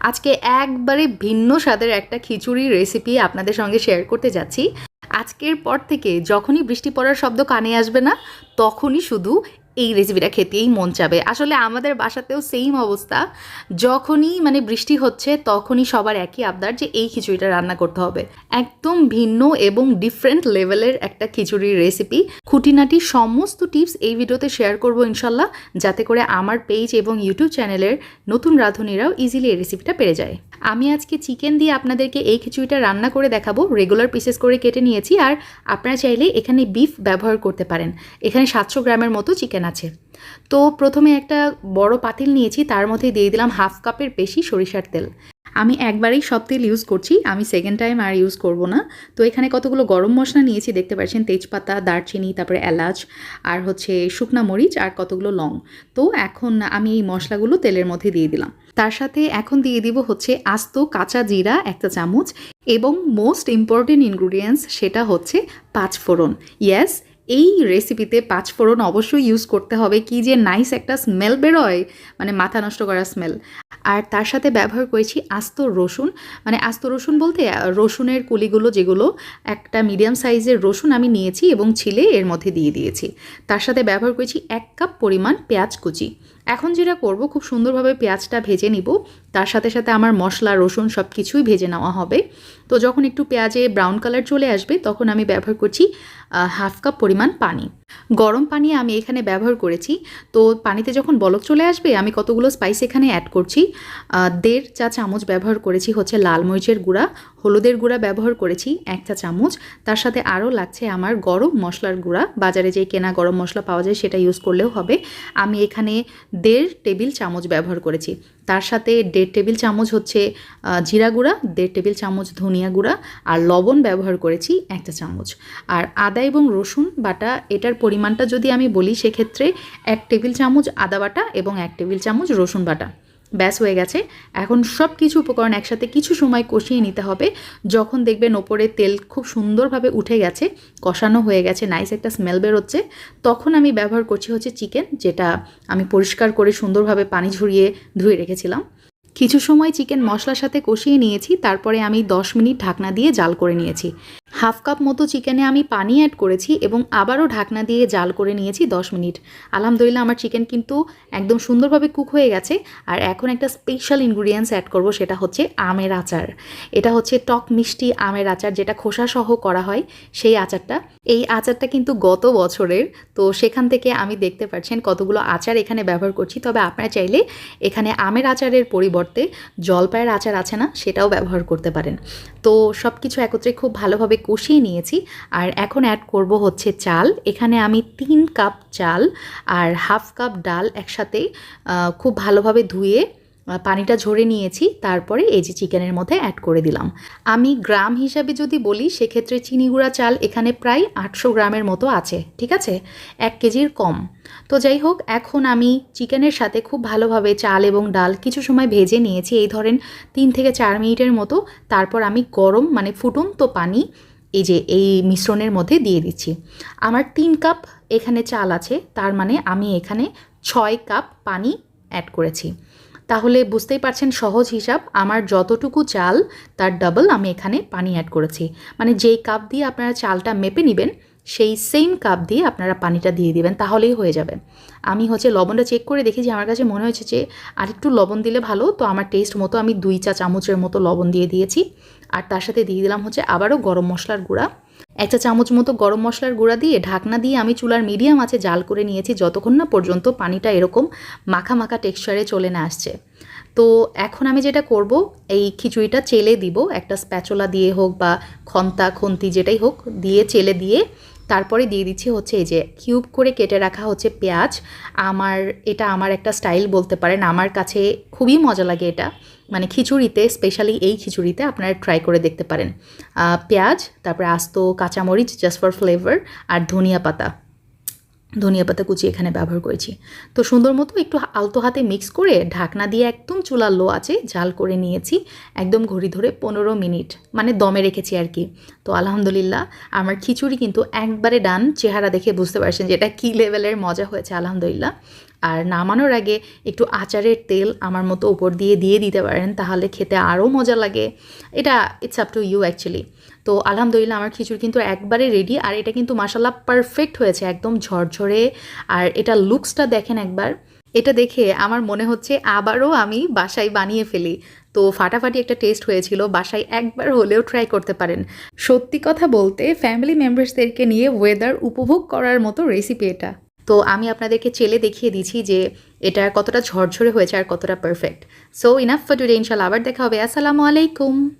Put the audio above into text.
আজকে একবারে ভিন্ন স্বাদের একটা খিচুড়ির রেসিপি আপনাদের সঙ্গে শেয়ার করতে যাচ্ছি। আজকের পর থেকে যখনই বৃষ্টি পড়ার শব্দ কানে আসবে না, তখনই শুধু এই রেসিপিটা খেতেই মন চাবে। আসলে আমাদের বাসাতেও সেম অবস্থা। যখনই মানে বৃষ্টি হচ্ছে, তখনই সবার একই আবদার যে এই খিচুড়িটা রান্না করতে হবে। একদম ভিন্ন এবং ডিফারেন্ট লেভেলের একটা খিচুড়ির রেসিপি খুঁটিনাটি সমস্ত টিপস এই ভিডিওতে শেয়ার করব ইনশাল্লাহ, যাতে করে আমার পেজ এবং ইউটিউব চ্যানেলের নতুন রাঁধুনিরাও ইজিলি এই রেসিপিটা পেরে যায়। আমি আজকে চিকেন দিয়ে আপনাদেরকে এই খিচুড়িটা রান্না করে দেখাবো। রেগুলার পিসেস করে কেটে নিয়েছি। আর আপনারা চাইলে এখানে বিফ ব্যবহার করতে পারেন। এখানে সাতশো গ্রামের মতো চিকেন আছে। তো প্রথমে একটা বড় পাতিল নিয়েছি, তার মধ্যে দিয়ে দিলাম হাফ কাপের বেশি সরিষার তেল। আমি একবারেই সব তেল ইউজ করছি, আমি সেকেন্ড টাইম আর ইউজ করব না। তো এখানে কতগুলো গরম মশলা নিয়েছি দেখতে পাচ্ছেন, তেজপাতা, দারচিনি, তারপরে এলাচ, আর হচ্ছে শুকনা মরিচ, আর কতগুলো লং। তো এখন আমি এই মশলাগুলো তেলের মধ্যে দিয়ে দিলাম। তার সাথে এখন দিয়ে দিব হচ্ছে আস্ত কাঁচা জিরা একটা চামচ এবং মোস্ট ইম্পর্টেন্ট ইনগ্রিডিয়েন্টস সেটা হচ্ছে পাঁচফোড়ন। ইয়েস এই রেসিপিতে পাঁচফোড়ন অবশ্যই ইউজ করতে হবে। কি যে নাইস একটা স্মেল বেরোয় মানে মাথা নষ্ট করা স্মেল আর তার সাথে ব্যবহার করেছি আস্ত রসুন। মানে আস্ত রসুন বলতে রসুনের কুলিগুলো যেগুলো, একটা মিডিয়াম সাইজের রসুন আমি নিয়েছি এবং ছিলে এর মধ্যে দিয়ে দিয়েছি। তার সাথে ব্যবহার করেছি এক কাপ পরিমাণ পেঁয়াজ কুচি। এখন যেটা করব, খুব সুন্দরভাবে পেঁয়াজটা ভেজে নিব। তার সাথে সাথে আমার মশলা, রসুন সব কিছুই ভেজে নেওয়া হবে। তো যখন একটু পেঁয়াজে ব্রাউন কালার চলে আসবে, তখন আমি ব্যবহার করছি হাফ কাপ পরিমাণ পানি। গরম পানি আমি এখানে ব্যবহার করেছি। তো পানিতে যখন বলক চলে আসবে, আমি কতগুলো স্পাইস এখানে অ্যাড করছি। দেড় চা চামচ ব্যবহার করেছি হচ্ছে লাল মরিচের গুঁড়া, হলুদের গুঁড়া ব্যবহার করেছি এক চা চামচ। তার সাথে আরও লাগছে আমার গরম মশলার গুঁড়া। বাজারে যে কেনা গরম মশলা পাওয়া যায় সেটা ইউজ করলেও হবে। আমি এখানে দেড় টেবিল চামচ ব্যবহার করেছি। তার সাথে দেড় টেবিল চামচ হচ্ছে জিরা গুঁড়া, দেড় টেবিল চামচ ধনিয়া গুঁড়া আর লবণ ব্যবহার করেছি একটা চামচ। আর আদা এবং রসুন বাটা, এটার পরিমাণটা যদি আমি বলি সেক্ষেত্রে এক টেবিল চামচ আদা বাটা এবং এক টেবিল চামচ রসুন বাটা। ব্যাস হয়ে গেছে। এখন সব কিছু উপকরণ একসাথে কিছু সময় কষিয়ে নিতে হবে। যখন দেখবেন ওপরে তেল খুব সুন্দরভাবে উঠে গেছে, কষানো হয়ে গেছে নাইস একটা স্মেল বেরোচ্ছে, তখন আমি ব্যবহার করছি হচ্ছে চিকেন যেটা আমি পরিষ্কার করে সুন্দরভাবে পানি ঝরিয়ে ধুয়ে রেখেছিলাম। কিছু সময় চিকেন মশলার সাথে কষিয়ে নিয়েছি, তারপরে আমি 10 মিনিট ঢাকনা দিয়ে জাল করে নিয়েছি। হাফ কাপ মতো চিকেনে আমি পানি অ্যাড করেছি এবং আবারও ঢাকনা দিয়ে জাল করে নিয়েছি 10 মিনিট। আলহামদুলিল্লাহ আমার চিকেন কিন্তু একদম সুন্দরভাবে কুক হয়ে গেছে আর এখন একটা স্পেশাল ইনগ্রিডিয়েন্টস অ্যাড করব সেটা হচ্ছে আমের আচার। এটা হচ্ছে টক মিষ্টি আমের আচার যেটা খোসা সহ করা হয় সেই আচারটা। এই আচারটা কিন্তু গত বছরের, তো সেখান থেকে আমি দেখতে পাচ্ছেন কতগুলো আচার এখানে ব্যবহার করছি। তবে আপনারা চাইলে এখানে আমের আচারের পরিবর্তে জলপাইয়ের আচার আছে না সেটাও ব্যবহার করতে পারেন। তো সব কিছু একত্রে খুব ভালোভাবে কষিয়ে নিয়েছি। আর এখন অ্যাড করব হচ্ছে চাল। এখানে আমি তিন কাপ চাল আর হাফ কাপ ডাল একসাথে খুব ভালোভাবে ধুয়ে পানিটা ঝরে নিয়েছি। তারপরে এই যে চিকেনের মধ্যে অ্যাড করে দিলাম। আমি গ্রাম হিসাবে যদি বলি, সেক্ষেত্রে চিনি গুঁড়া চাল এখানে প্রায় আটশো গ্রামের মতো আছে, ঠিক আছে? এক কেজির কম। তো যাই হোক, এখন আমি চিকেনের সাথে খুব ভালোভাবে চাল এবং ডাল কিছু সময় ভেজে নিয়েছি। এই ধরেন তিন থেকে চার মিনিটের মতো। তারপর আমি গরম মানে ফুটন্ত পানি এই যে, এই মিশ্রণের মধ্যে দিয়ে দিচ্ছি। আমার তিন কাপ এখানে চাল আছে, তার মানে আমি এখানে ছয় কাপ পানি অ্যাড করেছি। তাহলে বুঝতেই পারছেন সহজ হিসাব, আমার যতটুকু চাল, তার ডাবল আমি এখানে পানি অ্যাড করেছি। মানে যেই কাপ দিয়ে আপনারা চালটা মেপে নেবেন সেই সেম কাপ দিয়ে আপনারা পানিটা দিয়ে দিবেন, তাহলেই হয়ে যাবে। আমি হচ্ছে লবণটা চেক করে দেখেছি আমার কাছে মনে হয়েছে যে আরেকটু লবণ দিলে ভালো, তো আমার টেস্ট মতো আমি দুই চা চামচের মতো লবণ দিয়ে দিয়েছি। আর তার সাথে দিয়ে দিলাম হচ্ছে আবারও গরম মশলার গুঁড়া। এক চা চামচ মতো গরম মশলার গুঁড়া দিয়ে ঢাকনা দিয়ে আমি চুলার মিডিয়াম আছে জাল করে নিয়েছি, যতক্ষণ না পর্যন্ত পানিটা এরকম মাখা মাখা টেক্সচারে চলে না আসছে। তো এখন আমি যেটা করব, এই খিচুড়িটা চেলে দিব, একটা স্প্যাচোলা দিয়ে হোক বা খন্তা, খন্তি যেটাই হোক, দিয়ে চেলে দিয়ে তারপরে দিয়ে দিচ্ছি হচ্ছে এই যে কিউব করে কেটে রাখা হচ্ছে পেঁয়াজ। আমার, এটা আমার একটা স্টাইল বলতে পারেন। আমার কাছে খুবই মজা লাগে এটা। মানে খিচুড়িতে স্পেশালি এই খিচুড়িতে আপনারা ট্রাই করে দেখতে পারেন। পেঁয়াজ, তারপরে আস্ত কাঁচামরিচ জাস্ট ফর ফ্লেভার আর ধনিয়া পাতা। ধনিয়া পাতা কুচি এখানে ব্যবহার করেছি। তো সুন্দর মতো একটু আলতো হাতে মিক্স করে ঢাকনা দিয়ে একদম চুলা লো আছে জাল করে নিয়েছি, একদম ঘড়ি ধরে পনেরো মিনিট মানে দমে রেখেছি আর কি। তো আলহামদুলিল্লাহ, আমার খিচুড়ি কিন্তু একবারে ডান চেহারা দেখে বুঝতে পারছেন যে এটা কী লেভেলের মজা হয়েছে, আলহামদুলিল্লাহ। আর নামানোর আগে একটু আচারের তেল আমার মতো ওপর দিয়ে দিয়ে দিতে পারেন, তাহলে খেতে আরও মজা লাগে। এটা it's up to you actually তো আলহামদুলিল্লাহ আমার খিচুড়ি কিন্তু একবারে রেডি আর এটা কিন্তু মাসাল্লাহ পারফেক্ট হয়েছে, একদম ঝরঝরে। আর এটা লুকসটা দেখেন একবার। এটা দেখে আমার মনে হচ্ছে আবারও আমি বাসায় বানিয়ে ফেলি। তো ফাটাফাটি একটা টেস্ট হয়েছিল, বাসায় একবার হলেও ট্রাই করতে পারেন। সত্যি কথা বলতে ফ্যামিলি মেম্বার্সদেরকে নিয়ে ওয়েদার উপভোগ করার মতো রেসিপি এটা। তো আমি আপনাদেরকে চেলে দেখিয়ে দিচ্ছি যে এটা কতটা ঝরঝরে হয়েছে আর কতটা perfect so enough for today ইনশাল্লাহ আবার দেখা হবে। আসসালামু আলাইকুম।